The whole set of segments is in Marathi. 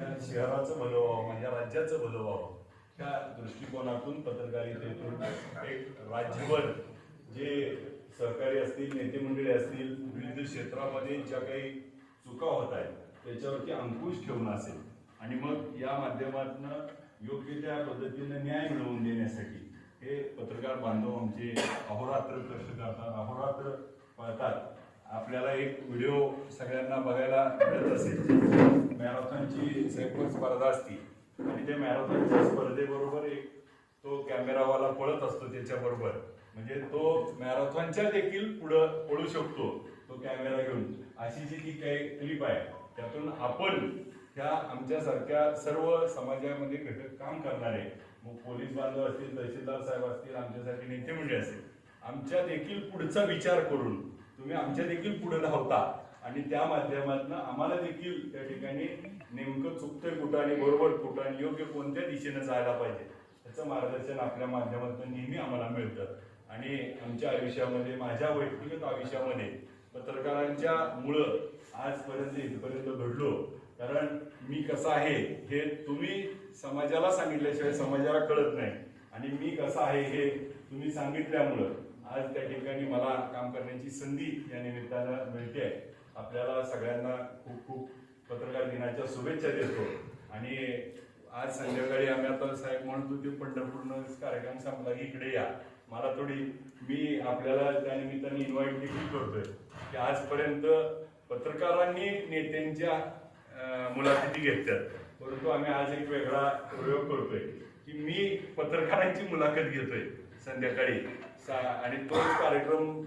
शहराचं भलं व्हावं म्हणजे राज्याचं भलं व्हावं त्या दृष्टिकोनातून पत्रकारितेतून एक राज्यभर जे सहकारी असतील नेते मंडळी असतील विविध क्षेत्रामध्ये ज्या काही चुका होत आहेत त्याच्यावरती अंकुश ठेवून असेल. आणि मग या माध्यमातून योग्य त्या पद्धतीनं न्याय मिळवून देण्यासाठी हे पत्रकार बांधव आमचे अहोरात्र कष्ट करतात अहोरात्र पळतात. आपल्याला एक व्हिडिओ सगळ्यांना बघायला मिळत असेल. मॅरेथॉनची सैफर स्पर्धा असती. आणि त्या मॅरेथॉनच्या स्पर्धेबरोबर एक तो कॅमेरावाला पळत असतो त्याच्याबरोबर. म्हणजे तो मॅरेथॉनच्या देखील पुढं पळू शकतो तो कॅमेरा घेऊन. अशी जी ती काही क्लिप आहे त्यातून आपण ह्या आमच्यासारख्या सर्व समाजामध्ये घटक काम करणारे मग पोलीस बांधव असतील तहसीलदार साहेब असतील आमच्यासाठी नेते मंडळी असतील आमच्या देखील पुढचा विचार करून तुम्ही आमच्या देखील पुढे धावता. आणि त्या माध्यमातून आम्हाला देखील त्या ठिकाणी नेमकं चुकतंय कुठं आणि बरोबर कुठं आणि योग्य कोणत्या दिशेनं जायला पाहिजे त्याचं मार्गदर्शन आपल्या माध्यमातून नेहमी आम्हाला मिळतं. आणि आमच्या आयुष्यामध्ये माझ्या वैयक्तिक आयुष्यामध्ये पत्रकारांच्या मुळं आजपर्यंत इथपर्यंत घडलो. कारण मी कसा आहे हे तुम्ही समाजाला सांगितल्याशिवाय समाजाला कळत नाही. आणि मी कसा आहे हे तुम्ही सांगितल्यामुळं आज त्या ठिकाणी मला काम करण्याची संधी या निमित्तानं मिळते आहे. आपल्याला सगळ्यांना खूप खूप पत्रकार दिनाच्या शुभेच्छा देतो. आणि आज संध्याकाळी आम्ही आता साहेब म्हणत होते पंढरपूरनं कार्यक्रम संपला की इकडे या. मला थोडी मी आपल्याला त्या निमित्ताने इन्व्हाइट देखील करतोय की आजपर्यंत पत्रकारांनी नेत्यांच्या मुलाखती घेतल्यात. परंतु आम्ही आज एक वेगळा प्रयोग करतोय की मी पत्रकारांची मुलाखत घेतोय संध्याकाळी. सा- आणि तोच कार्यक्रम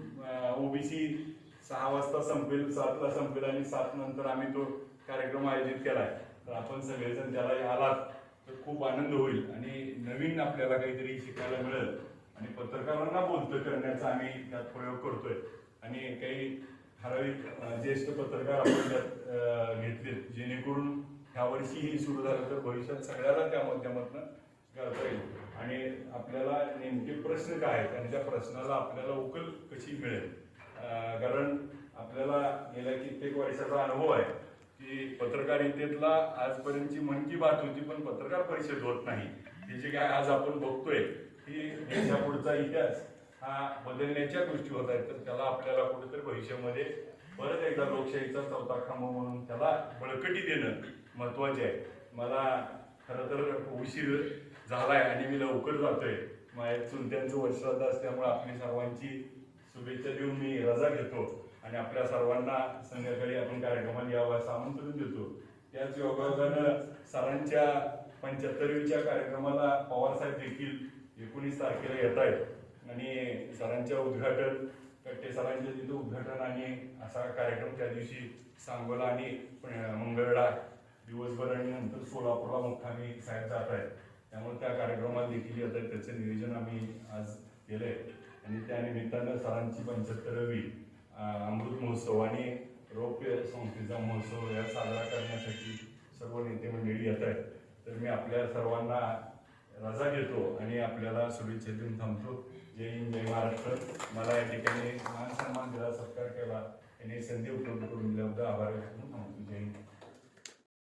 ओबीसी सहा वाजता संपेल सातला संपेल आणि सात नंतर आम्ही तो कार्यक्रम आयोजित केलाय. तर आपण सगळेजण त्याला आलात तर खूप आनंद होईल आणि नवीन आपल्याला काहीतरी शिकायला मिळेल. आणि पत्रकारांना बोलतं करण्याचा आम्ही त्यात प्रयोग करतोय. आणि काही ठराविक ज्येष्ठ पत्रकार आपण त्यात घेतलेत जेणेकरून ह्या वर्षी ही सुरू झालं तर भविष्यात सगळ्याला त्या माध्यमातून करता येईल. आणि आपल्याला नेमके प्रश्न काय आहेत आणि त्या प्रश्नाला आपल्याला उकल कशी मिळेल? कारण आपल्याला गेल्या कित्येक वर्षाचा अनुभव आहे की पत्रकारितेतला आजपर्यंतची मन की बात होती पण पत्रकार परिषद होत नाही. हे जे काय आज आपण बघतोय की देशा पुढचा इतिहास हा बदलण्याच्या गोष्टी होत आहेत तर त्याला आपल्याला कुठेतरी भविष्यामध्ये परत एकदा लोकशाहीचा चौथा खांब म्हणून त्याला बळकटी देणं महत्त्वाचे आहे. मला खरं तर उशीर झालाय आणि मी लवकर जातोय. माझ्या चुलत्यांचं वर्षात असल्यामुळे आपली सर्वांची शुभेच्छा देऊन मी रजा घेतो आणि आपल्या सर्वांना संध्याकाळी आपण कार्यक्रमात यावं असं आमंत्रण देतो. त्याच योगायोगानं सरांच्या पंच्याहत्तरवीच्या कार्यक्रमाला पवारसाहेब देखील एकोणीस तारखेला येत आहेत. आणि सरांच्या उद्घाटन कट्टे सरांच्या तिथं उद्घाटन आणि असा कार्यक्रम त्या दिवशी सांगोला आणि मंगळडा मंगळवेढा दिवसभर आणि नंतर सोलापूरला मुक्कामी साहेब जात आहेत. त्यामुळे त्या कार्यक्रमात देखील येत आहेत. त्याचं नियोजन आम्ही आज केलं आहे आणि त्या निमित्तानं सरांची पंच्याहत्तरावी अमृत महोत्सव आणि रौप्य संस्थेचा महोत्सव या साजरा करण्यासाठी सर्व नेते मंडळी येत आहेत. तर मी आपल्या सर्वांना रजा घेतो आणि आपल्याला शुभेच्छा देऊन थांबतो. जय हिंद जय महाराष्ट्र. मला या ठिकाणी मान सन्मान दिला सत्कार केला. यांनी संधी उपलब्ध करून दिल्याबद्दल आभार व्यक्त करून थांबतो. जय हिंद.